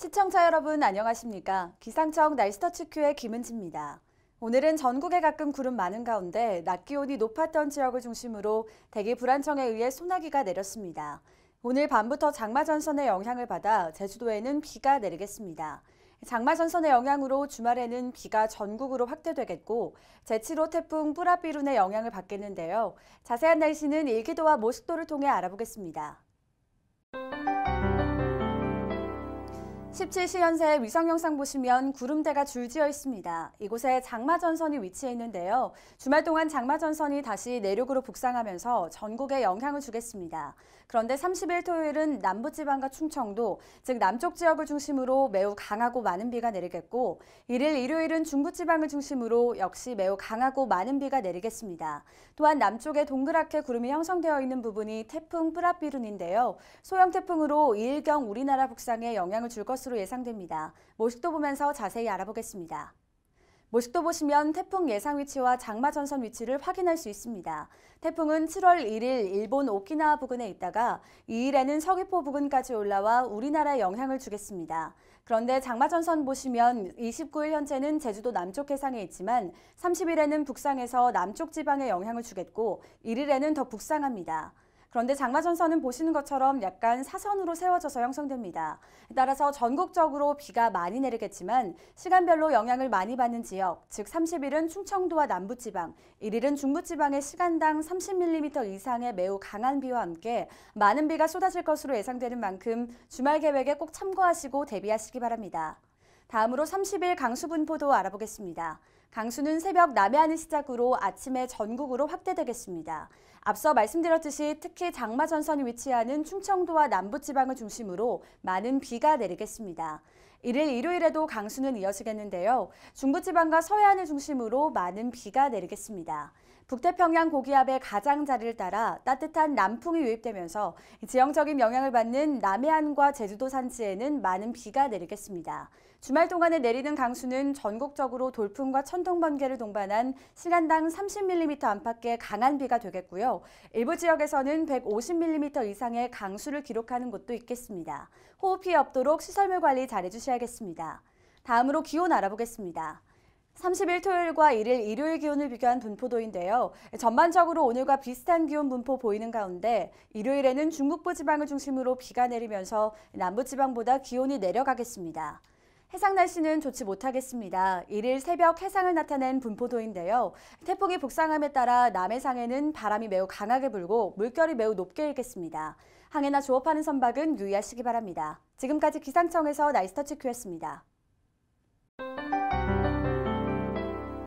시청자 여러분 안녕하십니까? 기상청 날스터치 큐의 김은지입니다. 오늘은 전국에 가끔 구름 많은 가운데 낮 기온이 높았던 지역을 중심으로 대기 불안정에 의해 소나기가 내렸습니다. 오늘 밤부터 장마 전선의 영향을 받아 제주도에는 비가 내리겠습니다. 장마 전선의 영향으로 주말에는 비가 전국으로 확대되겠고 제7호 태풍 뿌라비룬의 영향을 받겠는데요. 자세한 날씨는 일기도와 모식도를 통해 알아보겠습니다. 17시연새 위성 영상 보시면 구름대가 줄지어 있습니다. 이곳에 장마전선이 위치해 있는데요. 주말 동안 장마전선이 다시 내륙으로 북상하면서 전국에 영향을 주겠습니다. 그런데 30일 토요일은 남부지방과 충청도, 즉 남쪽 지역을 중심으로 매우 강하고 많은 비가 내리겠고 1일 일요일은 중부지방을 중심으로 역시 매우 강하고 많은 비가 내리겠습니다. 또한 남쪽에 동그랗게 구름이 형성되어 있는 부분이 태풍 뿌라비룬인데요. 소형 태풍으로 이일경 우리나라 북상에 영향을 줄 것으로 것으로 예상됩니다. 모식도 보면서 자세히 알아보겠습니다. 모식도 보시면 태풍 예상 위치와 장마 전선 위치를 확인할 수 있습니다. 태풍은 7월 1일 일본 오키나와 부근에 있다가 2일에는 서귀포 부근까지 올라와 우리나라에 영향을 주겠습니다. 그런데 장마 전선 보시면 29일 현재는 제주도 남쪽 해상에 있지만 30일에는 북상해서 남쪽 지방에 영향을 주겠고 1일에는 더 북상합니다. 그런데 장마전선은 보시는 것처럼 약간 사선으로 세워져서 형성됩니다. 따라서 전국적으로 비가 많이 내리겠지만 시간별로 영향을 많이 받는 지역, 즉 30일은 충청도와 남부지방, 1일은 중부지방의 시간당 30mm 이상의 매우 강한 비와 함께 많은 비가 쏟아질 것으로 예상되는 만큼 주말 계획에 꼭 참고하시고 대비하시기 바랍니다. 다음으로 30일 강수 분포도 알아보겠습니다. 강수는 새벽 남해안을 시작으로 아침에 전국으로 확대되겠습니다. 앞서 말씀드렸듯이 특히 장마 전선이 위치하는 충청도와 남부지방을 중심으로 많은 비가 내리겠습니다. 이일 일요일에도 강수는 이어지겠는데요. 중부지방과 서해안을 중심으로 많은 비가 내리겠습니다. 북태평양 고기압의 가장자리를 따라 따뜻한 남풍이 유입되면서 지형적인 영향을 받는 남해안과 제주도 산지에는 많은 비가 내리겠습니다. 주말 동안에 내리는 강수는 전국적으로 돌풍과 천둥 번개를 동반한 시간당 30mm 안팎의 강한 비가 되겠고요. 일부 지역에서는 150mm 이상의 강수를 기록하는 곳도 있겠습니다. 호흡 피해 없도록 시설물 관리 잘해 주 셔야겠습니다. 다음으로 기온 알아보겠습니다. 30일 토요일과 1일 일요일 기온을 비교한 분포도인데요. 전반적으로 오늘과 비슷한 기온 분포 보이는 가운데 일요일에는 중북부 지방을 중심으로 비가 내리면서 남부 지방보다 기온이 내려가겠습니다. 해상 날씨는 좋지 못하겠습니다. 1일 새벽 해상을 나타낸 분포도인데요. 태풍이 북상함에 따라 남해상에는 바람이 매우 강하게 불고 물결이 매우 높게 일겠습니다. 항해나 조업하는 선박은 유의하시기 바랍니다. 지금까지 기상청에서 나이스터치 큐였습니다.